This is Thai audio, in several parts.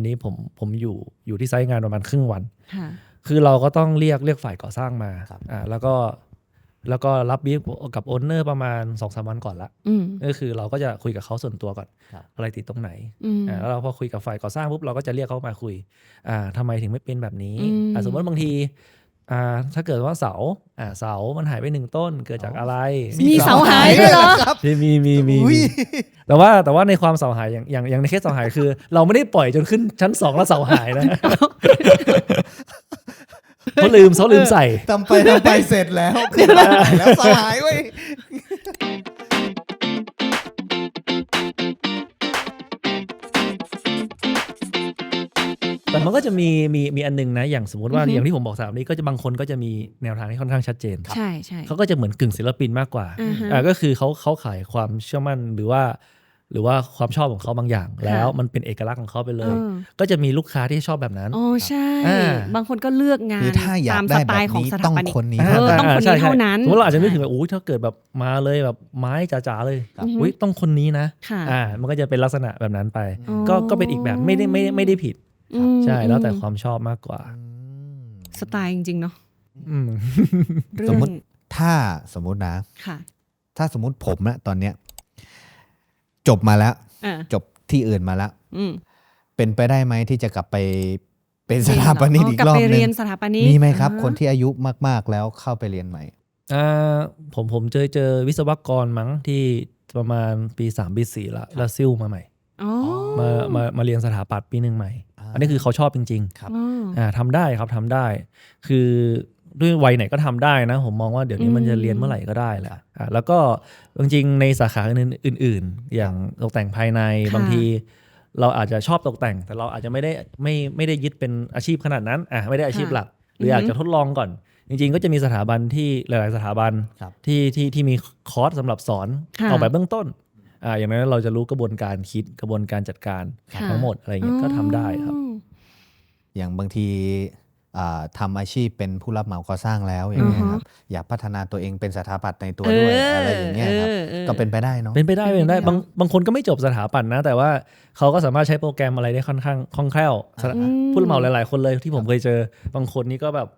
วันนี้ผมผมอยู่อยู่ที่ไซต์งานประมาณครึ่งวันค่ะคือเราก็ต้องเรียกเรียกฝ่ายก่อสร้างมาครับอ่าแล้วก็แล้วก็รับบีฟกับโอนเนอร์ประมาณ2อสวันก่อนละอืมก็คือเราก็จะคุยกับเขาส่วนตัวก่อนครับอะไรติดตรงไหนอืมอ่าแล้วเราพอคุยกับฝ่ายก่อสร้างปุ๊บเราก็จะเรียกเขามาคุยอ่าทำไมถึงไม่เป็นแบบนี้อืมอ่าสมมติบางที อ่าถ้าเกิดว่าเสาอ่าเสามันหายไปหนึ่งต้นเกิดจากอะไร มีเสาหายด้วยเหรอ ครับ มีมีมีมีอุ้ยแต่ว่าแต่ว่าในความเสาหายอย่างอย่างอย่างในเคสเสาหายคือ เราไม่ได้ปล่อยจนขึ้นชั้นสองแล้วเสาหายนะเขาลืมเขาลืมใส่ ทำไปทำไปเสร็จแล้วขึ้นมาแล้วสลายเว้ย แต่มันก็จะมีมีมีอันนึงนะ อย่างสมมติว่าอือฮึอย่างที่ผมบอกสามนี้ก็จะบางคนก็จะมีแนวทางที่ค่อนข้างชัดเจนใช่ใช่เขาก็จะเหมือนกึ่งศิลปินมากกว่าอือฮึอ่าก็คือเขาเขาขายความเชื่อมั่นหรือว่าหรือว่าความชอบของเขาบางอย่างค่ะแล้วมันเป็นเอกลักษณ์ของเขาไปเลยเออก็จะมีลูกค้าที่ชอบแบบนั้นอ๋อใช่อ่าบางคนก็เลือกงานคือถ้าอยาตากมได้สแบไตบล์ของนี้สต้ถาองปนิกคนนี้เออต้องคนนี้ใช่ใช่เท่านั้นสมมติเราอาจจะนึกถึงแบบอุ้ยถ้าเกิดแบบมาเลยแบบไม้จ๋าๆเลยครับอุ้ยต้องคนนี้นะค่ะอ่ามันก็จะเป็นลักษณะแบบนั้นไปอ๋อก็ก็เป็นอีกแบบไม่ได้ไม่ได้ไม่ได้ผิดอืม ใช่แล้วแต่อืมความชอบมากกว่าอืมสไตล์จริง ๆ เนาะอืมเรื่สอมงมุติถ้าสมมุตินะค่ะ ถ้าสมมุติผมนะตอนเนี้ย จบมาแล้วอ่าจบที่อื่นมาแล้วอืมเป็นไปได้ไหมที่จะกลับไปเป็นสถาปนิกอีกกลับรอบไปหนึเรียงนสถาปนิกมีไหมครับอ่าคนที่อายุมาก ๆ แล้วเข้าไปเรียนใหม่อ่าผมผมเจอเจอวิศวกรมั้งที่ประมาณปีสามปีสี่ละแล้วซิ่วมาใหม่อ๋อมามามาเรียนสถาปัตย์ปีหนึ่งใหม่ อ่าอันนี้คือเขาชอบจริงครับอ๋อๆอ่าทำได้ครับทำได้ คือด้วยวัยไหนก็ทำได้นะ ผมมองว่าเดี๋ยวนี้มันจะเรียนเมื่อไหร่ก็ได้แหละอ่าแล้วก็จริงๆในสาขาอื่น ๆ อย่างตกแต่งภายในบางทีเราอาจจะชอบตกแต่ง แต่เราอาจจะไม่ได้ไม่ไม่ได้ยึดเป็นอาชีพขนาดนั้นอะไม่ได้อาชีพหลัก หรืออยากจะทดลองก่อน จริง ๆ ก็จะมีสถาบันที่หลาย ๆ สถาบันครับที่ที่ที่มีคอร์สสำหรับสอนค่ะออกแบบเบื้องต้น อ่าอย่างนั้นเราจะรู้กระบวนการคิดกระบวนการจัดการค่ะทั้งหมดอะไรเงี้ยก็ทำได้ครับอ๋ออย่างบางทีอ่าทำอาชีพเป็นผู้รับเหมาก่อสร้างแล้วอย่างเงี้ยอือคฮะรับอยากพัฒนาตัวเองเป็นสถาปัตย์ในตัวด้วยอะไรอย่างเงี้ยครับออออก็เป็นไปได้เนาะเป็นไปได้เป็นไปได้บางบางคนก็ไม่จบสถาปัตย์นะ แต่ว่าเขาก็สามารถใช้โปรแกรมอะไรได้ค่อนข้างคล่องแคล่วสถาอืมผู้รับเหมาหลาย ๆ คนเลยที่ผมเคยเจอบางคนนี่ก็แบบ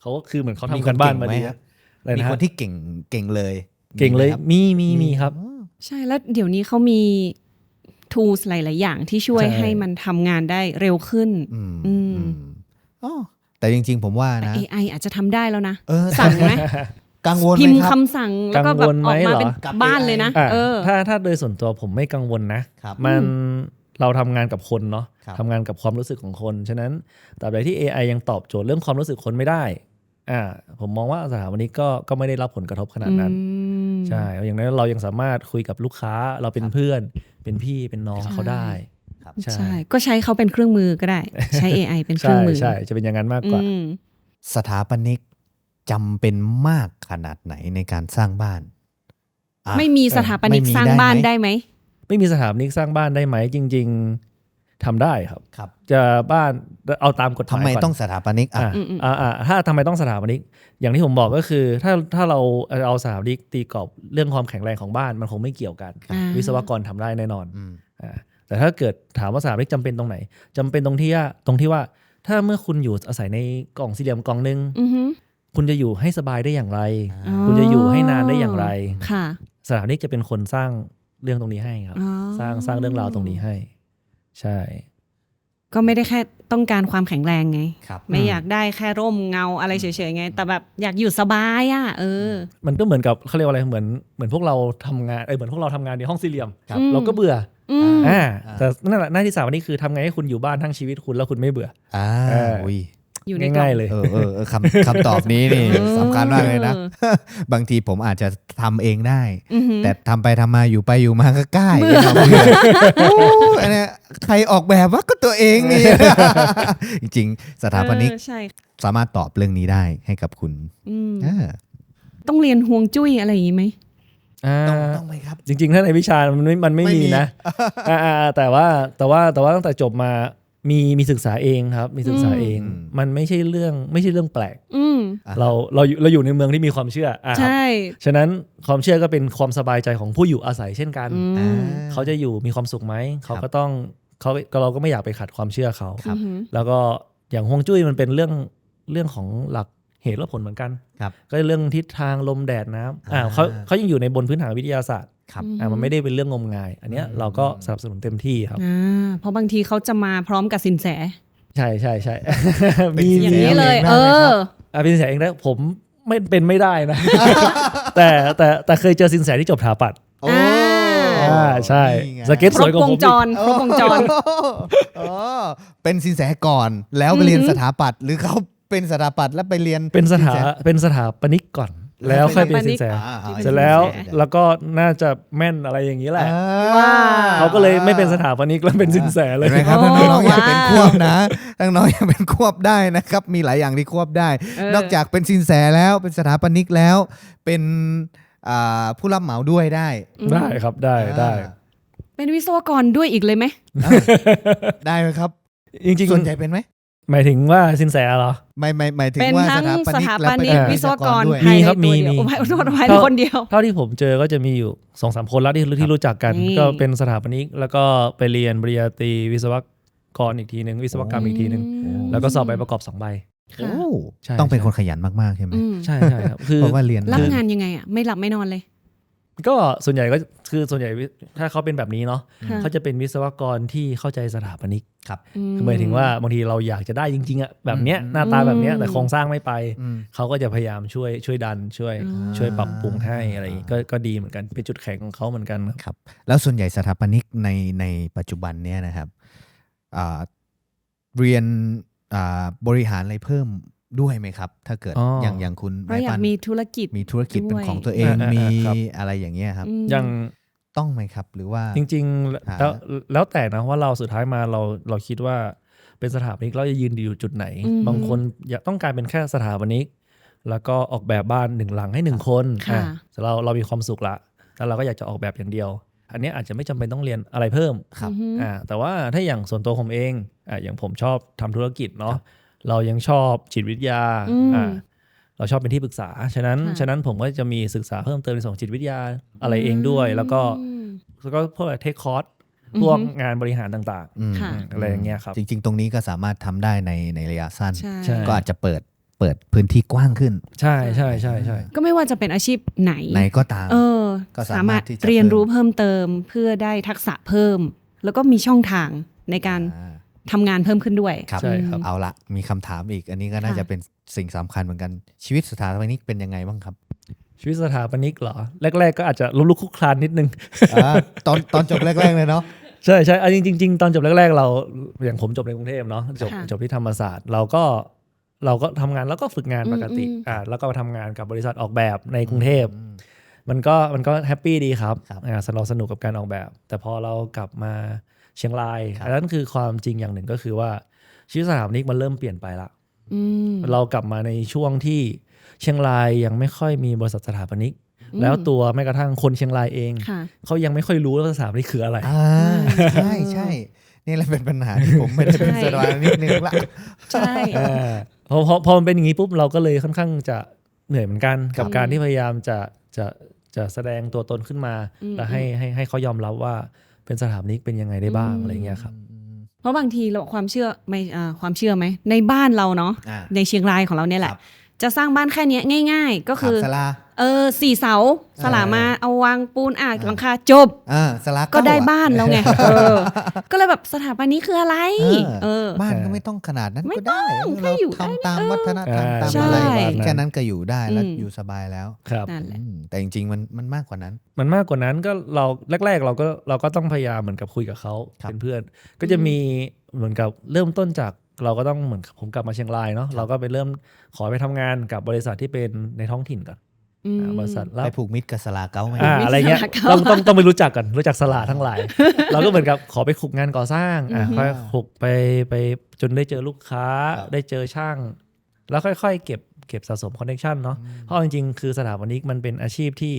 เขาก็คือเหมือนเขามีทำคนกันบ้านเก่งมาไหมดีครับอะไรมีนะคฮะนที่เก่งเก่งเลย เก่งเลยไหมครับมีมีมีครับอ๋อ ใช่แล้วเดี๋ยวนี้เขามี tools หลาย ๆ อย่างที่ช่วยใช่ ให้มันทำงานได้เร็วขึ้น อืมอืม อืมอ๋อแต่จริง ๆ ผมว่าแต่ นะ AI อาจจะทำได้แล้วนะ เออสั่งไหมกังวลพิไหมมพ์ครับ คำสั่งแล้วก็แบบกังวลไหอมอกมาเป็นเหรอกับบ้านเลยนะ อะเออ ถ้าถ้าโดยส่วนตัวผมไม่กังวลนะ ครับ มันเราทำงานกับคนเนาะครับ ทำงานกับความรู้สึกของคน ฉะนั้นตราบใดที่ AI ยังตอบโจทย์เรื่องความรู้สึกคนไม่ได้ อ่าผมมองว่าสถาบันนี้ก็ก็ไม่ได้รับผลกระทบขนาดนั้นอืมใช่อย่างนั้นเรายังสามารถคุยกับลูกค้าเราเป็นเพื่อนเป็นพี่เป็นน้องใช่เขาได้ครับใช่ใช่ ก็ใช้เขาเป็นเครื่องมือก็ได้ ใช้ AI เป็นเครื่ใช่องมือใช่จะเป็นอย่างนั้นมากกว่าอืมสถาปนิกจำเป็นมากขนาดไหนในการสร้างบ้านอะไม่มีสถาปนิกไม่มีสร้างได้บ้านไหมได้ไหม ไม่มีสถาปนิกสร้างบ้านได้ไหมจริงๆ ทำได้ครับครับ จะบ้านเอาตามกฎหทำมายไมก่อนต้องสถาปนิกอะอ่าอืมอืมอ่าอ่าถ้าทำไมต้องสถาปนิก อย่างที่ผมบอกก็คือ ถ้าถ้าเราเอาสถาปนิกตีกรอบเรื่องความแข็งแรงของบ้านมันคงไม่เกี่ยวกันอ่าวิศวกรทำได้แน่นอนอืมอ่าแต่ถ้าเกิดถามว่าสถาปนิกจำเป็นตรงไหนจำเป็นตรงที่ว่าตรงที่ว่า ถ้าเมื่อคุณอยู่อาศัยในกล่องสี่เหลี่ยมกล่องหนึงอือฮึคุณจะอยู่ให้สบายได้อย่างไรอ๋อคุณจะอยู่ให้นานได้อย่างไรค่ะสถาปนิกจะเป็นคนสร้างเรื่องตรงนี้ให้ครับอ๋อสร้างสร้างเรื่องราวตรงนี้ให้ ใช่ ก็ไม่ได้แค่ต้องการความแข็งแรงไง ครับไม่อยากได้แค่ร่มเงาอะไรเฉยๆไง แต่แบบอยากอยู่สบายอะเออ มันก็เหมือนกับเขาเรียกว่าอะไรเหมือนเหมือนพวกเราทำงานเออเหมือนพวกเราทำงานในห้องสี่เหลี่ยมครับอืมเราก็เบื่ออืม อ่าอ่า แต่นั่นแหละหน้าที่สามวันนี้คือทำไงให้คุณอยู่บ้านทั้งชีวิตคุณแล้วคุณไม่เบื่อ อ่าเอออุ้ อุ้ยอยู่ในกล่องง่ายๆเลย เออเออเออคำคำตอบนี้นี่เออสำคัญมากเลยนะ บางทีผมอาจจะทำเองได้ อือหือ แต่ทำไปทำมาอยู่ไปอยู่มาก็ใกล้เบื่อ โอ้ อันเนี้ยใครออกแบบว่าก็ตัวเองนี่ จริงๆ สถาปนิกเออใช่สามารถตอบเรื่องนี้ได้ให้กับคุณอืมอ่าต้องเรียนห่วงจุ้ยอะไรอย่างนี้ไหมอ่าต้องต้องไหมครับ จริง ๆ ถ้าในวิชามันไม่มันไม่ไม่มีมีนะอ่าอ่าอ่าแต่ว่าแต่ว่าแต่ว่าตั้งแต่จบมา มีมีศึกษาเองครับ มีศึกษาเองอืมมันไม่ใช่เรื่องไม่ใช่เรื่องแปลกอืมอะเราเราอยู่เราอยู่ในเมืองที่มีความเชื่ออ่าครับใช่ฉะนั้นความเชื่อก็เป็นความสบายใจของผู้อยู่อาศัยเช่นกันอืมอ่าเขาจะอยู่มีความสุขไหมเขาครับก็ต้องเขาก็เราก็ไม่อยากไปขัดความเชื่อเขาครับอือหือแล้วก็อย่างฮวงจุ้ยมันเป็นเรื่องเรื่องของหลักเหตุและผลเหมือนกันครับก็เรื่องทิศทางลมแดดน้ำอ่าอ่าเขาเขายังอยู่ในบนพื้นฐานวิทยาศาสตร์ ครับอ่ามันไม่ได้เป็นเรื่องงมงาย อันเนี้ยเราก็สนับสนุนเต็มที่ครับอ่าเพราะบางทีเขาจะมาพร้อมกับสินแส ใช่ใช่ใช่เป็นมีสินอย่างแสนี้เลย เองได้เอไหมครัอบอะเป็นสินแสเองได้ผมไม่เป็นไม่ได้นะ แต่แต่แต่เคยเจอสินแสที่จบถาปัดโอ้อ่าใช่นี่ไงสเก็ตคสรวยบกว่าวผมงอีกจรครบวงจรอ๋อเป็นสินแสก่อนแล้วไปเรียนสถาปัตย์หรือเขาเป็นสถาปัตย์แล้วไปเรียนเป็นสถาสิแเป็นสถาปนิกก่อน แล้วค่อยเป็นสินแสอ่าอ่าเสร็จแล้วสินแสแล้วก็น่าจะแม่นอะไรอย่างนี้แหละอ่ว้าวเขาก็เลยไม่เป็นสถาปนิกแล้วเป็นสินแสเลยเห็นไหมครับโอ้ถ้าน้องๆอยากเป็นว้าวควบนะถ้าน้องๆอยากเป็นควบได้นะครับ มีหลายอย่างที่ควบได้ เออ นอกจากเป็นสินแสแล้วเป็นสถาปนิกแล้ว เป็นอ่าผู้รับเหมาด้วยได้ได้ครับได้ได้อ่าเป็นวิศวกรด้วยอีกเลยไหมได้ไหมครับ จริงส่วนใหญ่เป็นไหมๆ หมายถึงว่าสินแสเหรอ ไม่ไม่หมายถึงเป็นว่าทั้งสถาปสนิกถาและปเป็นนิกวิวิศศววกกรรด้วยภายมีในครับตัวมีเดียวมีโอ้ยโทษภายในคนเดียว เท่าที่ผมเจอก็จะมีอยู่สองสามคนแล้วที่ที่รู้จักกัน นี่ ก็เป็นสถาปนิกแล้วก็ไปเรียนปริญญาตรีวิศวกรอีกทีหนึ่งวิศวกรรมอีกทีหนึ่งอืม แล้วก็สอบใบประกอบสองใบ ค่ะ โอ้ใช่ต้องเป็นใช่ คนขยันมากๆใช่ไหมอืมใช่ใช่ครับ คือเพราะว่าเรียนรับคืองานยังไงอะ ไม่หลับไม่นอนเลย ก็ส่วนใหญ่ก็คือส่วนใหญ่วิถ้าเขาเป็นแบบนี้เนาะค่ะเขาจะเป็นวิศวกรที่เข้าใจสถาปนิกอืคือหมายถึงว่าบางทีเราอยากจะได้จริงๆอะแบบเนี้ยอืมหน้าตาแบบเนี้ยอืมแต่โครงสร้างไม่ไปอืมเขาก็จะพยายามช่วยช่วยดันช่วยอ่าช่วยปรับปรุงให้อะไรอย่างงี้ก็ก็ดีเหมือนกันเป็นจุดแข็งของเขาเหมือนกันครับครับแล้วส่วนใหญ่สถาปนิกในในปัจจุบันเนี่ยนะครับอ่าเรียนอ่าบริหารอะไรเพิ่ม ด้วยไหมครับ ถ้าเกิดอ๋ออ อย่างอย่างคุณเพราะอยากนมีธุรกิจ มีธุรกิจเป็นด้วย ของตัวเองอ่าอ่ามีครับ อะไรอย่างเงี้ยครับ อืม อย่างต้องไหมครับ หรือว่า จริงๆหาแล้วแล้วแต่นะว่าเราสุดท้ายมาเราเราคิดว่าเป็นสถาปนิกเราจะยืนอยู่จุดไหน อืมบางคนอยากต้องการเป็นแค่สถาปนิก แล้วก็ออกแบบบ้านหนึ่งหลังให้หนึ่งคนค่ะ อะแต่เราเรามีความสุขละแล้วเราก็อยากจะออกแบบอย่างเดียว อันเนี้ยอาจจะไม่จำเป็นต้องเรียนอะไรเพิ่ม ครับ อือฮึ อ่าแต่ว่าถ้าอย่างส่วนตัวผมเองอ่าอย่างผมชอบทำธุรกิจเนาะ เรายังชอบจิตวิทยาอืมอ่าเราชอบเป็นที่ปรึกษา ฉะนั้นค่ะฉะนั้นผมก็จะมีศึกษาเพิ่มเติมในส่วนของจิตวิทยาอะไรเองด้วย แล้วก็อืมแล้วก็พวกเทคคอร์สอือฮึพวกงานบริหารต่างอืมค่ะๆอะไรอย่างเงี้ยครับ จริง ๆ ตรงนี้ก็สามารถทำได้ในในระยะสั้นใช่ใช่ก็อาจจะเปิดเปิดพื้นที่กว้างขึ้น ใช่ใช่ใช่ใช่ก็ไม่ว่าจะเป็นอาชีพไหนไหนก็ตาม เออ ก็สาสามารมารถถที่จะเรียนรู้เพิ่มเติมเพื่อได้ทักษะเพิ่ม แล้วก็มีช่องทางในการอ่า ทำงานเพิ่มขึ้นด้วยครับใช่ครับเอาละมีคำถามอีก อันนี้ก็น่าค่ะจะเป็นสิ่งสำคัญเหมือนกันชีวิตสถาปนิกเป็นยังไงบ้างครับ ชีวิตสถาปนิกเหรอ แรก ๆ ก็อาจจะลุกลุกคลุกคลานนิดนึง อ่าตอนตอนจบแรก ๆ เลยเนาะ ใช่ใช่อันจริงจริง ๆ ตอนจบแรก ๆ เราอย่างผมจบในกรุงเทพเนาะจบค่ะ จบที่ธรรมศาสตร์ เราก็เราก็ทำงานแล้วก็ฝึกงานปกติอืมอืมอ่าแล้วก็มาทำงานกับบริษัทออกแบบในกรุงเทพ มันก็มันก็แฮปปี้ดีครับครับ อ่าเราสนุกกับการออกแบบ แต่พอเรากลับมา เชียงรายครับอันนั้นคือความจริงอย่างหนึ่งก็คือว่าชีวิตสถาปนิกมันเริ่มเปลี่ยนไปละอืมเรากลับมาในช่วงที่เชียงรายยังไม่ค่อยมีบริษัทสถาปนิกอืมแล้วตัวแม้กระทั่งคนเชียงรายเองค่ะเขายังไม่ค่อยรู้ว่าสถาปนิกคืออะไรอ่าใช่ใช่นี่แหละเป็นปัญหาที่ผมไม่ได้เป็นใช่สถาปนิกนึงละใช่อ่าพอพอพอมันเป็นอย่างนี้ปุ๊บเราก็เลยค่อนข้างจะเหนื่อยเหมือนกันกับการที่พยายามจะจะจะแสดงตัวตนขึ้นมาอืมและให้ให้ให้เขายอมรับว่า เป็นสถาปนิกเป็นยังไงได้บ้างอะไรเงี้ยครับเพราะบางทีเราความเชื่อไม่อ่าความเชื่อไหมในบ้านเราเนาะอ่าในเชียงรายของเราเนี่ยแหคละรับจะสร้างบ้านแค่เนี้ยง่าย ๆ ก็คือสลา เออสี่เสาสลามาเอาวางปูนอะอ่าหลังคาจบอ่าสลาก็ได้เอะบ้านแล้วไงเออ ก็เลยแบบสถาปนิกคืออะไรเออบ้านก็ไม่ต้องขนาดนั้นไม่ก็ได้ต้องเราแค่อยู่ได้ทำตามวัฒนธรรมอ่าตามใช่อะไรใช่แค่นั้นก็อยู่ได้แล้วอืมอยู่สบายแล้วครับนั่นแหละอืมแต่จริงๆมันมันมากกว่านั้น มันมากกว่านั้นก็เราแรก ๆ เราก็เราก็ต้องพยายามเหมือนกับคุยกับเขาครับเป็นเพื่อน ก็จะมีเหมือนกับเริ่มต้นจากเราก็ต้องเหมือนผมกลับมาเชียงรายเนาะเราก็ไปเริ่มขอไปทำงานกับบริษัทที่เป็นในท้องถิ่นก่อนอืมอ่า บริษัทรับไปผูกมิตรกับสลาเก้าไหมอ่ามีอะไรเงี้ยสลากเขาต้องต้องต้องไปรู้จักกันรู้จักสลาทั้งหลาย เราก็เหมือนกับขอไปขุกงานก่อสร้างอ่าอือฮึค่อยขุกไปไปจนได้เจอลูกค้าครับได้เจอช่าง แล้วค่อย ๆ เก็บเก็บสะสมคอนเนคชันเนาะเพราะจริงๆ คือสถาปนิกมันเป็นอาชีพที่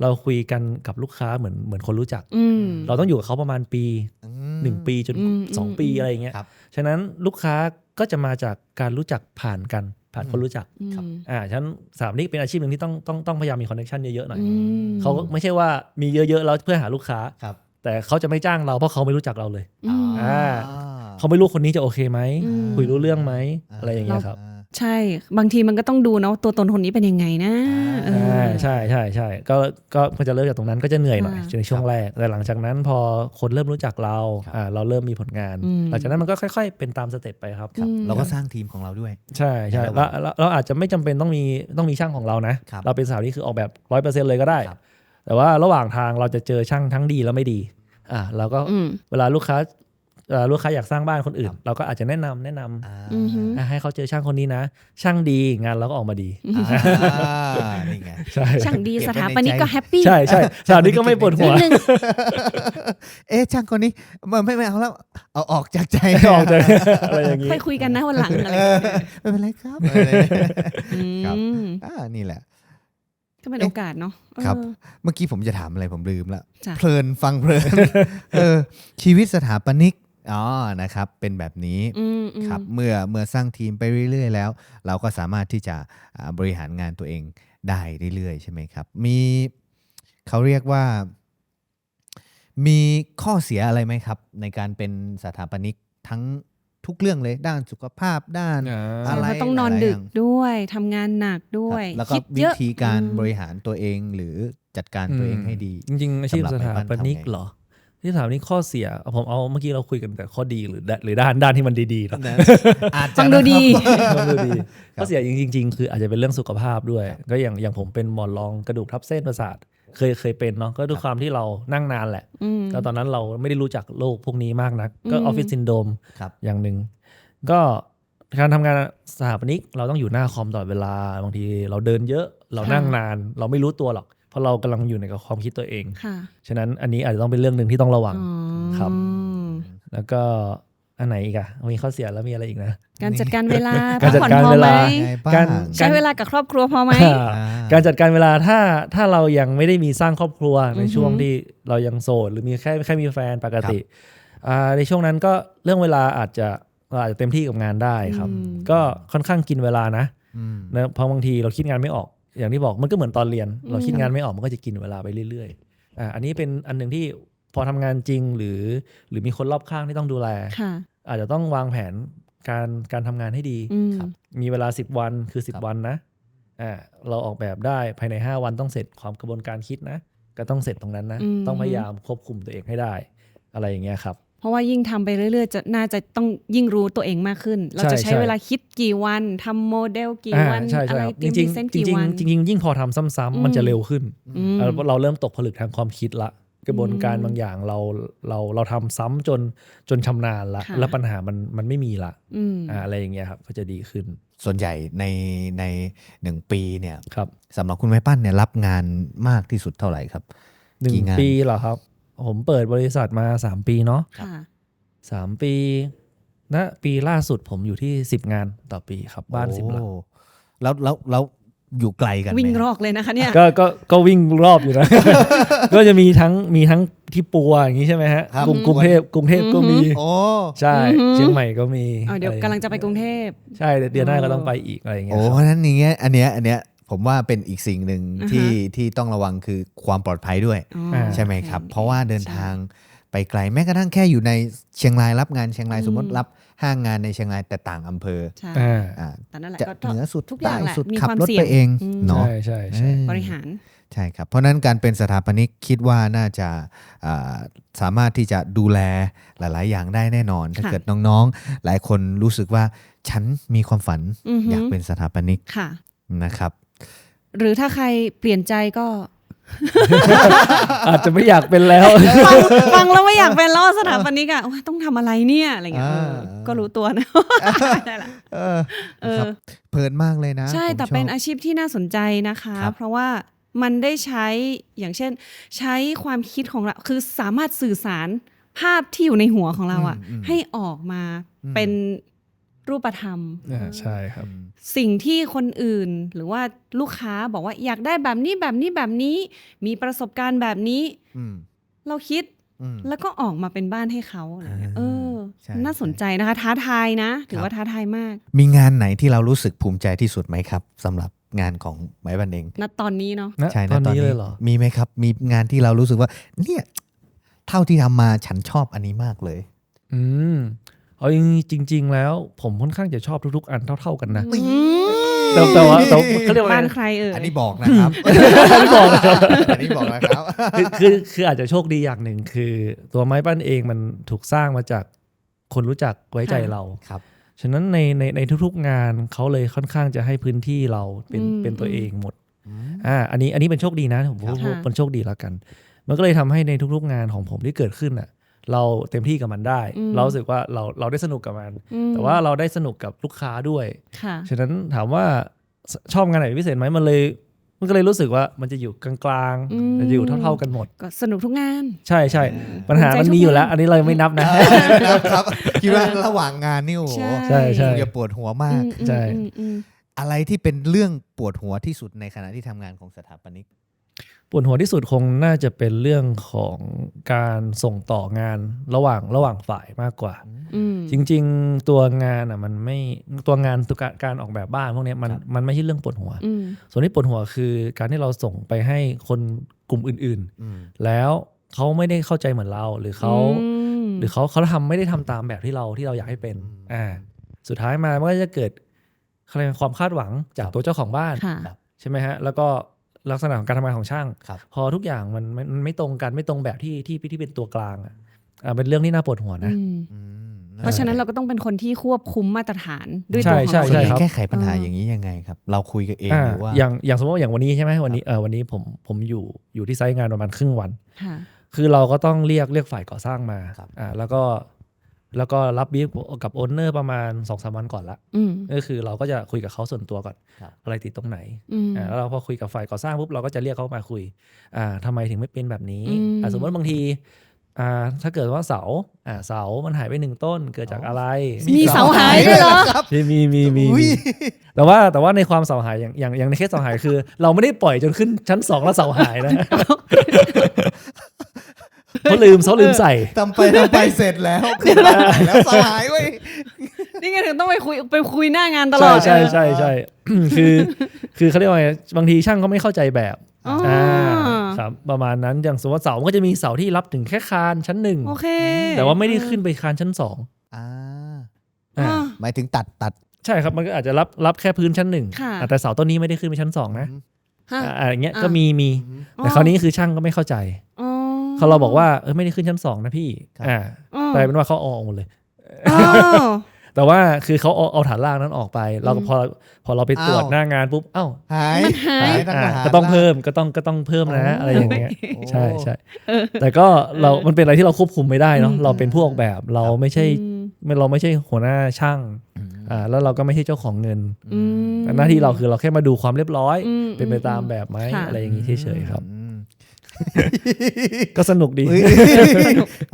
เราคุยกันกับลูกค้าเหมือนเหมือนคนรู้จักอืมเราต้องอยู่กับเขาประมาณปีอืมหนึ่งปีจนอืมสองอืมปีอะไรอย่างเงี้ยครับฉะนั้นลูกค้าก็จะมาจากการรู้จักผ่านกัน ผ่านคนรู้จักอืมอ่าฉะนั้นสถาปนิกเป็นอาชีพหนึ่งที่ต้องต้องต้องพยายามมีคอนเนคชันเยอะๆหน่อยอืมเขาไม่ใช่ว่ามีเยอะๆแล้วเพื่อหาลูกค้าครับแต่เขาจะไม่จ้างเราเพราะเขาไม่รู้จักเราเลยอืมอ่าเขาไม่รู้คนนี้จะโอเคไหมอืมคุยรู้เรื่องไหมอะไรอย่างเงี้ยครับ ใช่ บางทีมันก็ต้องดูนะว่าตัวตนคนนี้เป็นยังไงนะเออ ใช่ใช่ใช่ใช่ก็ก็ก็จะเริ่มจากตรงนั้นก็จะเหนื่อยหน่อยอ่าในช่วงแรกแต่หลังจากนั้นพอคนเริ่มรู้จักเราครับอ่าเราเริ่มมีผลงานอืมหลังจากนั้นมันก็ค่อย ๆ เป็นตามสเต็ปไปครับครับอืมเราก็สร้างทีมของเราด้วย ใช่ใช่ในระหแล้ว่าวงแล้วเราอาจจะไม่จำเป็นต้องมีต้องมีช่างของเรานะครับเราเป็นสถาวนี้คือออกแบบร้อยเปอร์เซ็นเลยก็ได้ครับแต่ว่าระหว่างทางเราจะเจอช่างทั้งดีและไม่ดีอ่าเราก็อืมเวลาลูกค้าเอ่อ ลูกค้าอยากสร้างบ้านคนอื่น เราก็อาจจะแนะนำแนะนำอ่าอือฮึอะให้เขาเจอช่างคนนี้นะ ช่างดีงานเราก็ออกมาดีอ่านี่ไงใช่ช่างดีเก็บสไว้ในถาปนิกใจก็แฮปปี้ใช่ใช่สถาวนี้ก็ไม่ปวดหันิวดนึงเอ๊ะช่างคนนี้มันไม่ไม่เอาแล้วเอาออกจากใจออกจากอะไรอย่างนี้ค่อยคุยกันนะวันหลังอะไรเออไม่เป็นไรครับอะไรอย่างเงี้ยครับอืมอ่านี่แหละก็เป็นโอกาสเนาะครับเออเมื่อกี้ผมจะถามอะไรผมลืมละจ้ะเพลินฟังเพลินเออชีวิตสถาปนิก อ๋อนะครับเป็นแบบนี้อืมอืมครับเมื่อเมื่อสร้างทีมไปเรื่อย ๆ แล้ว เราก็สามารถที่จะอ่าบริหารงานตัวเองได้เรื่อยๆ ใช่ไหมครับ มีเขาเรียกว่า มีข้อเสียอะไรไหมครับ ในการเป็นสถาปนิกทั้งทุกเรื่องเลยด้านสุขภาพด้านอ่าอะไรเพราะต้องนอนหลายๆดึกอย่างด้วยทำงานหนักด้ควรัยบแล้วก็คิดวิเยอะธีการอืมบริหารตัวเองหรือจัดการตัวเองให้ดี จริงๆอาชีพสำหรับสถาปนิกแม่บ้านทำไงเหรอ ที่สถาปนิกข้อเสียผมเอาเมื่อกี้เราคุยกันแต่ข้อดีหรือด้านหรือด้านด้านที่มันดีๆเนอะอาจจะฟังดูดีมันดูดีข้อเสียจริง ๆ คืออาจจะเป็นเรื่องสุขภาพด้วย ก็อย่างอย่างผมเป็นหมอนรองกระดูกทับเส้นประสาทเคยเคยเป็นเนาะก็ด้วยความที่เรานั่งนานแหละอืม แล้วตอนนั้นเราไม่ได้รู้จักโรคพวกนี้มากนัก ก็อือมอฟฟิศซินโดมครับ อย่างหนึ่งก็การทำงานสถาปนิกเราต้องอยู่หน้าคอมตลอดเวลาบางทีเราเดินเยอะเรานั่งนาน เราไม่รู้ตัวหรอกเพ ราะเรากำลังอยู่ในกับความคิดตัวเองค่ะฉะนั้นอันนี้อาจจะต้องเป็นเรื่องหนึ่งที่ต้องระวังอ๋อครับ แล้วก็อันไหนอีกอะมีข้อเสียแล้วมีอะไรอีกนะ การจัดการเวลาการจัดการพัผ่อนพอเวลาไหมไงบ้างการใช้เวลากับครอบครัวพอไหมอ่าอ่าการจัดการเวลาถ้าถ้าเรายังไม่ได้มีสร้างครอบครัวในอือฮึช่วงที่เรายังโสดหรือมีแค่แค่มีแฟนปกติอ่าในช่วงนั้นก็เรื่องเวลาอาจจะเราอาจจะเต็มที่กับงานได้ครับอืมก็ค่อนข้างกินเวลานะอืมนะเพราะบางทีเราคิดงานไม่ออก อย่างที่บอกมันก็เหมือนตอนเรียน เราคิดงานไม่ออกมันก็จะกินเวลาไปเรื่อยๆอ่าอันนี้เป็นอันหนึ่งที่พอทำงานจริงหรือ หรือมีคนรอบข้างที่ต้องดูแลค่ะอาจจะต้องวางแผนการการทำงานให้ดีอืมครับมีเวลา 10 วันคือครับ10 วันนะอ่าเราออกแบบได้ภายใน 5 วันต้องเสร็จความกระบวนการคิดนะ ก็ต้องเสร็จตรงนั้นนะอืมต้องพยายามควบคุมตัวเองให้ได้ อะไรอย่างเงี้ยครับเพ ราะว่ายิ่งทำไปเรื่อยๆ จะน่าจะต้องยิ่งรู้ตัวเองมากขึ้น เราจะใช่ใช้ใช่เวลาคิดกี่วันทำโมเดลกี่อ่าวันใช่อะใช่ไรครับติจมริดีงเซนๆจกี่ริงวันๆจริงๆยิ่งพอทำซ้ำอืมๆมันจะเร็วขึ้นอืมเอ่อเราเริ่มตกผลึกทางความคิดละ กระบวนการอืมบางอย่างเราเราเราทำซ้ำจนจนชำนาญละค่ะแล้วปัญหามันมันไม่มีละอืมอ่าอะไรอย่างเงี้ยครับก็จะดีขึ้น ส่วนใหญ่ในในหนึ่งปีเนี่ยครับสำหรับคุณไม้ปั้นเนี่ยรับงานมากที่สุดเท่าไหร่ครับหนึ่งกี่งานปีเหรอครับ ผมเปิดบริษัทมา3ปีเนาะค่ะสามปีณปีล่าสุดผมอยู่ที่10งานต่อปีครับบ้านสิบหลังโอ้แล้วแล้วแล้วอยู่ไกลกันไหมวิ่งครบอกเลยนะคะเนี่ยก็ก็ก็วิ่งรอบอยู่นะ ก็จะมีทั้งมีทั้งที่ปัวอย่างนี้ใช่ไหมฮะครับกรุงกรุงเทพกรุงเทพก็มีโอ้ใช่อือหือเชียงใหม่ก็มีอ๋อเดี๋ยวอรกำลังจะไปกรุงเทพใช่เดือนหน้าอ๋อก็ต้องไปอีกอะไรอย่างเงี้โอ้ยเพครับราะฉะนั้นอย่างเงี้ยอันเนี้ยอันเนี้ย ผมว่าเป็นอีกสิ่งหนึ่งอ่าฮะที่ที่ต้องระวังคือความปลอดภัยด้วยอ๋อใช่ไหมครับโอเพราะว่าเดินทางไปไกลแม้กระทั่งแค่อยู่ในเชียงรายรับงานเชียงรายอืมสมมติรับห้างงานในเชียงรายแต่ต่างอำเภอใช่อ่าอ่าแต่นั่นแหละจะก็เหนือสุดทุกอย่างใต้แหละสุดมีขับความรถเสี่ยไปงเองอืมเนาะใช่ใช่ใช่เออบริหารใช่ครับเพราะฉะนั้นการเป็นสถาปนิกคิดว่าน่าจะอ่าสามารถที่จะดูแลหลาย ๆ อย่างได้แน่นอน ถ้าค่ะเกิดน้องๆ หลายคนรู้สึกว่าฉันมีความฝันอือหืออยากเป็นสถาปนิกค่ะนะครับ หรือถ้าใครเปลี่ยนใจก็ อาจจะไม่อยากเป็นแล้ว ฟังฟังแล้วไม่อยากเป็นแล้วสถาปนิกอะโอ๊ยต้องทำอะไรเนี่ยอะไรเงี้ยเอออ่า ก็รู้ตัวนะได้ละ เออเอนะครับอเพลินมากเลยนะใช่ ผมแต่ชอบเป็นอาชีพที่น่าสนใจนะคะ ครับ เพราะว่ามันได้ใช้อย่างเช่น ใช้ความคิดของเรา คือสามารถสื่อสารภาพที่อยู่ในหัวของเราอะอืมให้ออกมาอืมเป็น รูปธรรมอ่าใช่ครับอืมสิ่งที่คนอื่นหรือว่าลูกค้าบอกว่าอยากได้แบบนี้แบบนี้แบบนี้ มีประสบการณ์แบบนี้อืมเราคิดอืมแล้วก็ออกมาเป็นบ้านให้เขาอะไรเงี้ยอ่าเออใช่น่าสนใจนะคะ ท้าทายนะ ถือครับว่าท้าทายมาก มีงานไหนที่เรารู้สึกภูมิใจที่สุดไหมครับสำหรับงานของไม้บันเองณตอนนี้เนาะณใช่ตนะอนตอนนี้นี้เลยเหรอมีไหมครับ มีงานที่เรารู้สึกว่า เนี่ย เท่าที่ทำมาฉันชอบอันนี้มากเลย อืม เอาจริง ๆ แล้วผมค่อนข้างจะชอบทุกๆ อันเท่า ๆกันนะอืมแต่แต่ว่าแต่เขาเรียกว่าบ้านไงใครเอ่ยอันนี้บอกนะครับ อันนี้บอกนะครับอันนี้บอกนะครับ คือคือคืออาจจะโชคดีอย่างหนึ่งคือ ตัวไม้ปั้นเองมันถูกสร้างมาจากคนรู้จักไว้ใจเรา ครับ ฉะนั้นในในในทุกๆงานเขาเลยค่อนข้างจะให้พื้นที่เราเป็นอืม เป็นตัวเองหมดอืมอ่า อันนี้อันนี้เป็นโชคดีนะผมครับพูดค่ะเป็นโชคดีแล้วกัน มันก็เลยทำให้ในทุกๆงานของผมที่เกิดขึ้นอะ เราเต็มที่กับมันได้อืมเรารู้สึกว่าเราเราได้สนุกกับมันอืมแต่ว่าเราได้สนุกกับลูกค้าด้วยค่ะฉะนั้นถามว่าชอบงานไหนพิเศษไหมมันเลย มันก็เลยรู้สึกว่ามันจะอยู่กลางอืมๆมันจะอยู่เท่า ๆกันหมด ก็สนุกทุกงาน ใช่ใช่ปัญหาภูมิใจมันมีอยู่แล้วทุกงานอันนี้เราไม่นับนะครับครับคิดว่าระหว่างงานนี่โอ้โหใช่ใช่ใช่อย่าปวดหัวมากอืมอืมใช่อืมอืมอะไรที่เป็นเรื่องปวดหัวที่สุดในขณะที่ทำงานของสถาปนิก ปวดหัวที่สุดคงน่าจะเป็นเรื่องของการส่งต่องานระหว่างระหว่างฝ่ายมากกว่าอืมจริง ๆ ตัวงานอะมันไม่ตัวงานตัวการการออกแบบบ้านพวกเนี้ยมันครับมันไม่ใช่เรื่องปวดหัวอืมส่วนที่ปวดหัวคือการที่เราส่งไปให้คนกลุ่มอื่นอืมๆแล้วเขาไม่ได้เข้าใจเหมือนเราหรือเขามหรือเขาเขาทำไม่ได้ทำตามแบบที่เราที่เราอยากให้เป็นอืมอ่าสุดท้ายมามันก็จะเกิดอะไรยกความคาดหวังจากตัวเจ้าของบ้านค่ะใช่ไหมฮะแล้วก็ ลักษณะของการทำงานของช่างครับพอทุกอย่างมันมันมันไม่ตรงกันไม่ตรงแบบที่ที่ที่เป็นตัวกลางอะอ่าเป็นเรื่องที่น่าปวดหัวนะอืมอืมเพราะฉะนั้นเราก็ต้องเป็นคนที่ควบคุมมาตรฐานด้วยใช่ตัวของใช่เราส่วนใช่ใหญ่ครับแก้ไขปัญหาเออออย่างนี้ยังไงครับ เราคุยกันเองอ่าหรือว่าอย่างอย่างสมมติว่าอย่างวันนี้ใช่ไหมวันนี้เออวันนี้ผมผมอยู่อยู่ที่ไซต์งานประมาณครึ่งวันค่ะคือเราก็ต้องเรียกเรียกฝ่ายก่อสร้างมาครับอ่าแล้วก็ แล้วก็รับบีฟกับโอนเนอร์ประมาณสองสามวันก่อนละอืมก็คือเราก็จะคุยกับเขาส่วนตัวก่อนครับอะไรติดตรงไหนอืมอ่าแล้วเราพอคุยกับฝ่ายก่อสร้างปุ๊บเราก็จะเรียกเขามาคุยอ่าทำไมถึงไม่เป็นแบบนี้อืมอ่าสมมติบางทีอ่าถ้าเกิดว่าเสาอ่าเสามันหายไปหนึ่งต้นเกิดจากอะไร มีเสาหายด้วยเหรอครับมีมีมีมีอุ้ยแต่ว่าแต่ว่าในความเสาหายอย่างอย่างอย่างในเคสเสาหายคือ เราไม่ได้ปล่อยจนขึ้นชั้นสองแล้วเสาหายนะ เขาลืมเขาลืมใส่ทำไปทำไปเสร็จแล้วขึ้นมาแล้วสลายเว้ยนี่ไงถึงต้องไปคุยไปคุยหน้างานตลใช่อดใช่ใช่ใช่คือ คือเขาเรียกว่าไงบางทีช่างก็ไม่เข้าใจแบบอ๋ออ่าครับประมาณนั้นอย่างสมมติว่าเสามันก็จะมีเสาที่รับถึงแค่คานชั้นหนึ่งโอเคแต่ว่าไม่ได้ขึ้นไปคานชั้นสองอ่าอ่าอ่าหมายถึงตัดตัดใช่ครับมันก็อาจจะรับรับแค่พื้นชั้นหนึ่งค่ะอ่าแต่เสาต้นนี้ไม่ได้ขึ้นไปชั้นสองนะฮะอ่าอ่าอย่างเงี้ยอ่าก็มีมีแต่คราวนี้คือช่างก็ไม่เข้าใจอ๋อ เขาเราบอกว่าเออไม่ได้ขึ้นชั้นสองนะพี่อ่าอ๋อกลายเป็นว่าเขาเอาออกหมดเลยอ๋อแต่ว่าคือเขาเอาเอาฐานล่างนั้นออกไป เราก็อืมพอพอเราไปตรวจอ้าวหน้างานปุ๊บเอ้าหายมันหายทั้งอ่าทหารก็ต้องละเพิ่มก็ต้องก็ต้องเพิ่มนะโอ้อะไรอย่างเงี้ยโอ้ใช่ใช่แต่ก็เรา มันเป็นอะไรที่เราควบคุมไม่ได้เนาะอืมเราเป็นผู้ออกแบบเราไม่ใช่อืมไม่เราไม่ใช่หัวหน้าช่างอืมอ่าแล้วเราก็ไม่ใช่เจ้าของเงินอืมหน้าที่เราคือเราแค่มาดูความเรียบร้อยอืมเป็นไปตามแบบไหมค่ะอะไรอย่างงี้เฉยๆครับอืม ก็สนุกดีเฮ้ย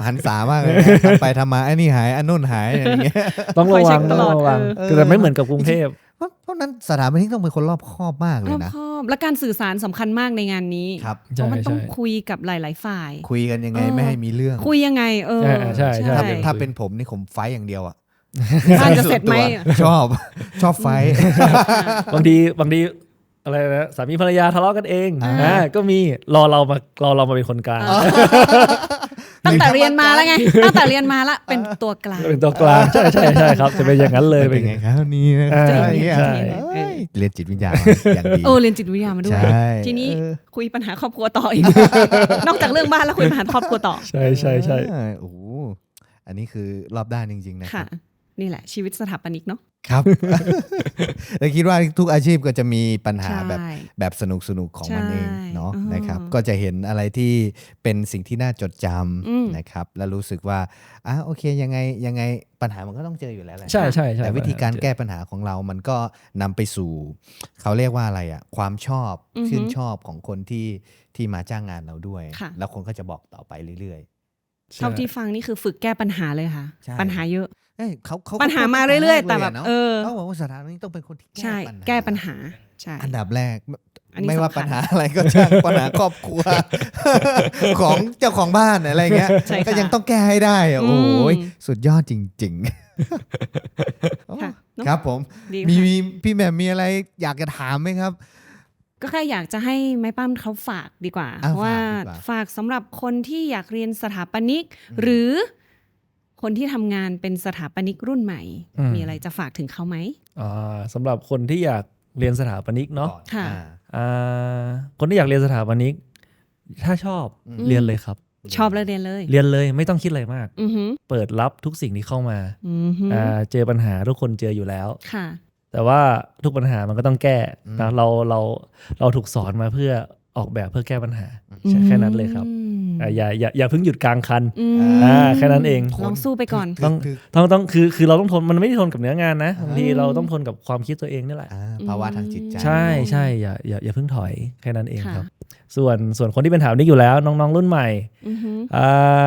หันสามากเลยนะทำไปทำมาไอ้นี่หายอันนู่นหายอย่างเงี้ยต้องระคอยเช็วังคตต้องลอดระวังเออคือแต่ไม่เหมือนกับกรุงเทพเพราะเพราะนั้นสถาปนิกต้องเป็นคนรอบคอบมากเลรยอบนะคอบและการสื่อสารสำคัญมากในงานนี้ครับเพราะมันต้องใช่ใช่คุยกับหลาย ๆ ฝ่าย คุยกันยังไงเออไม่ให้มีเรื่อง คุยยังไงเออใช่ใช่ใช่ถ้าเป็นถ้าเป็นผมนี่ผมไฟต์อย่างเดียวอะบ้านจะเสร็จไหมชอบชอบไฟต์บางทีบางที อะไรนะสามีภรรยาทะเลาะกันเองอ่าอ่าก็มีรอเรามารอเรามาเป็นคนกลางตั้งแต่เรียนมาแล้วไงตั้งแต่เรียนมาละเป็นตัวกลางเป็นตัวกลางใช่ใช่ใช่ครับจะเป็นอย่างนั้นเลยเป็นไงครับนี่นะอ่าอะไรอย่างเงี้ยใช่เอ้ยเรียนจิตวิญญาณอย่างดีโอ้เรียนจิตวิทยามาด้วยใช่ทีนี้เออคุยปัญหาครอบครัวต่ออีกนอกจากเรื่องบ้านแล้วคุยปัญหาครอบครัวต่อ ใช่ใช่ใช่เออโอ้โหอันนี้คือรอบด้านจริงๆนะคค่ะรับ นี่แหละชีวิตสถาปนิกเนาะครับแล้วคิดว่าทุกอาชีพก็จะมีปัญหาใช่แบบแบบสนุกสนุกๆของมันเองเนาะใช่นะครับอืมก็จะเห็นอะไรที่เป็นสิ่งที่น่าจดจอืมำนะครับ แล้วรู้สึกว่าอะโอเคยังไงยังไงปัญหามันก็ต้องเจออยู่แล้วแหละใช่ใช่ใช่แต่วิธีการแก้ปัญหาของเรามันก็นำไปสู่ เขาเรียกว่าอะไรอะความชอบอือฮึชื่นชอบของคนที่ที่มาจ้างงานเราด้วยค่ะแล้วคนก็จะบอกต่อไปเรื่อย เท่าที่ฟังนี่คือฝึกแก้ปัญหาเลยค่ะใช่ปัญหาเยอะๆเอ้ยเขาเขาปัญหาพูดมาตั้งเรื่อยรๆกแต่แบบะนาะเออเขาบอกว่าสถาปนิกต้องเป็นคนที่ใช่แก้ปัญหาแก้ปัญหาใช่อันดับแรกอันนี้ไม่ว่าสำคัญปัญหาอะไรก็ช่างปัญหาครอบครัว ของเจ้าของบ้านอะไรเงี้ยใช่ค่ะก็ยังต้องแก้ให้ได้อะอืโอ้มยสุดยอดจริงค่ะเนอะๆครับผมดีมีค่ะมีพี่แหม่มมีอะไรอยากจะถามไหมครับ ก็แค่อยากจะให้ไม้ปั้มเขาฝากดีกว่าอะเพราะว่าฝากดีกว่าฝากสำหรับคนที่อยากเรียนสถาปนิก หรือคนที่ทำงานเป็นสถาปนิกรุ่นใหม่อืมมีอะไรจะฝากถึงเขาไหมอ่าสำหรับคนที่อยากเรียนสถาปนิกเนาะก่อนค่ะอ่าอ่าคนที่อยากเรียนสถาปนิก ถ้าชอบอืมเรียนเลยครับ ชอบแล้วเรียนเลย เรียนเลยไม่ต้องคิดอะไรมากอือหือเปิดรับทุกสิ่งที่เข้ามาอือหืออ่าเจอปัญหาทุกคนเจออยู่แล้วค่ะ แต่ว่าทุกปัญหามันก็ต้องแก้นะอืมเราเราเราถูกสอนมาเพื่อออกแบบเพื่อแก้ปัญหาใช่แค่นั้นเลยครับอืมอ่าอย่าอย่าอย่าเพิ่งหยุดกลางคันอืมอ่าแค่นั้นเองลองสู้ไปก่อนถึต้องถึงต้องต้องคือคือเราต้องทนมันไม่ได้ทนกับเนื้องานนะอ่าบางทีเราต้องทนกับความคิดตัวเองนี่แหละอ่าภาวะทางจิตใจ ใช่ใช่อย่าอย่าอย่าเพิ่งถอยแค่นั้นเองค่ะครับ ส่วนส่วนคนที่เป็นถามนี้อยู่แล้วน้องๆรุ่นใหม่อือหืออ่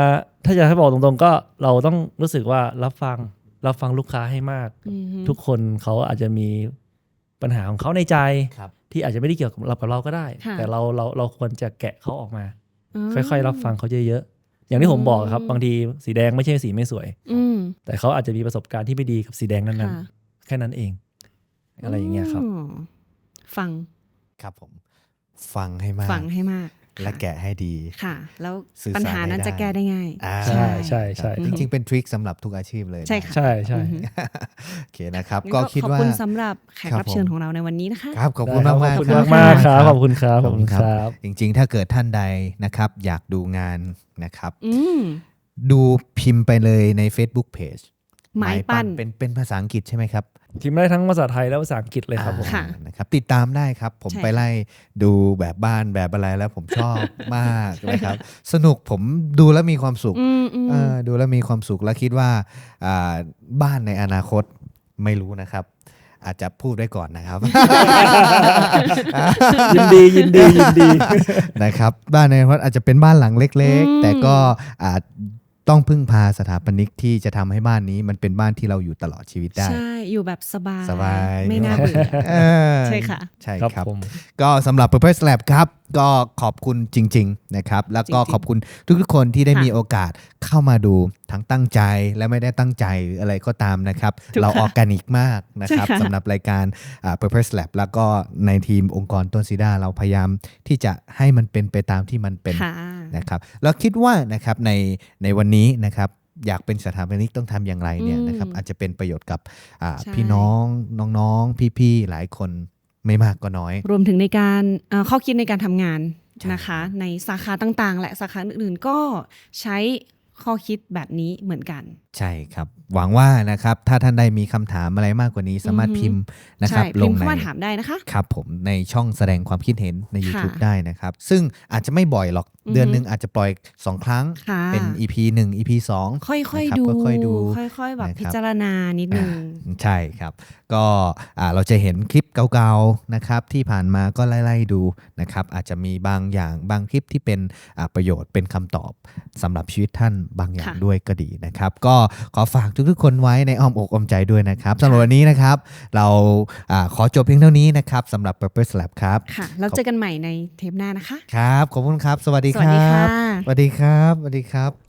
าถ้าจะให้บอกตรงๆก็เราต้องรู้สึกว่ารับฟัง รับฟังลูกค้าให้มากอือหือทุกคนเขาอาจจะมีปัญหาของเขาในใจครับที่อาจจะไม่ได้เกี่ยวกับเรากับเราก็ได้ค่ะแต่เราเราเราควรจะแกะเขาออกมาาค่อยๆ รับฟังเขาเยอะๆอย่างที่ผมบอกครับอืมบางทีสีแดงไม่ใช่สีไม่สวยอืมแต่เขาอาจจะมีประสบการณ์ที่ไม่ดีกับสีแดงนั้นค่ะๆแค่นั้นเอง อะไรอย่างเงี้ยครับอ๋อฟังครับผม ฟังให้มาก ฟังให้มาก และค่แกะให้ดีค่ะ แล้วสื่อสารปัญหานั้นให้ได้จะแก้ได้ง่ายอ่าใช่ใช่ใช่จริง ๆ เป็นทริคสำหรับทุกอาชีพเลยนใช่ค่ะใช่ใช่อือหือโอเคนะครับงั้นก็คิดขอบว่าคุณสำหรับแขกครับรับเชิญผมของเราในวันนี้นะคะครับขอบคุณได้มากรับมากขอบคุณมากๆครับขอบคุณครับขอบคุณครับ จริง ๆ ถ้าเกิดท่านใดนะครับ อยากดูงานนะครับอืมดูพิมพ์ไปเลยใน Facebook Page หมายปั้นเป็นเป็นภาษาอังกฤษใช่ไหมครับ พิมพ์ได้ทั้งภาษาไทยและภาษาอังกฤษเลยครับผมค่ะอ่านะครับติดตามได้ครับ ผมใช่ ไปไล่ดูแบบบ้านแบบอะไรแล้วผมชอบมากนะครับ สนุกผมดูแล้วมีความสุขอืมอืม เออดูแล้วมีความสุขแล้วคิดว่าอ่าบ้านในอนาคตไม่รู้นะครับ อาจจะพูดได้ก่อนนะครับ ยินดียินดียินดี นะครับบ้านในอนาคตอาจจะเป็นบ้านหลังเล็ก อืม ๆ แต่ก็อาจ ต้องพึ่งพาสถาปนิกที่จะทำให้บ้านนี้มันเป็นบ้านที่เราอยู่ตลอดชีวิตได้ ใช่ อยู่แบบสบายสบายไม่น่าเบื่อเออใช่ค่ะ ใช่ครับครับผมก็สำหรับ Purpose Lab ครับ ก็ขอบคุณจริง ๆ นะครับ แล้วก็จริงๆขอบคุณทุกๆคนที่ได้ค่ะมีโอกาสเข้ามาดูทั้งตั้งใจและไม่ได้ตั้งใจหรืออะไรก็ตามนะครับถูกเราค่ะออร์แกนิกมากนะครับใช่ค่ะสำหรับรายการอ่า Purpose Lab แล้วก็ในทีมองค์กรต้นซีดาเราพยายามที่จะให้มันเป็นไปตามที่มันเป็นค่ะ นะครับแล้วคิดว่านะครับในในวันนี้นะครับอยากเป็นสถาปนิกต้องทำอย่างไรเนี่ยอืมนะครับอาจจะเป็นประโยชน์กับอ่าใช่พี่น้องน้องๆ พี่ๆหลายคนไม่มากก็น้อย รวมถึงในการเอ่อข้อคิดในการทำงานใช่นะคะในสาขาต่างๆ และสาขาอื่นๆก็ใช้ ข้อคิดแบบนี้เหมือนกัน ใช่ครับ หวังว่านะครับ ถ้าท่านใดมีคำถามอะไรมากกว่านี้ สามารถอือฮึพิมพ์นะครับใช่ลพิงมพ์ในเข้ามาถามได้นะคะ ครับผมในช่องแสดงความคิดเห็นใน YouTube ค่ะได้นะครับ ซึ่งอาจจะไม่บ่อยหรอกอือฮึเดือนหนึ่งอาจจะปล่อย 2 ครั้งค่ะเป็น EP 1 EP 2 ค่อยนะครับๆดูค่อยๆดู ค่อยๆแบบนะครับพิจารณานิดนึงอ่าใช่ครับ ก็อ่าเราจะเห็นคลิปเก่าๆนะครับ ที่ผ่านมาก็ไล่ๆดูนะครับ อาจจะมีบางอย่างบางคลิปที่เป็นอ่าประโยชน์เป็นคำตอบสำหรับชีวิตท่านบางอย่างค่ะด้วยก็ดีนะครับ ก็ขอฝากทุกๆคนไว้ในอ้อมอกอ้อมใจด้วยนะครับสำหรับวันนี้นะครับ เราอาขอจบเพียงเท่านี้นะครับสำหรับ Purpose Lab ครับค่ะแล้วเจอกันใหม่ในเทปหน้านะคะ ครับ ขอบคุณครับ สวัสดีสควัสรัดีค่ะบสวัสดีครับสวัสดีครับ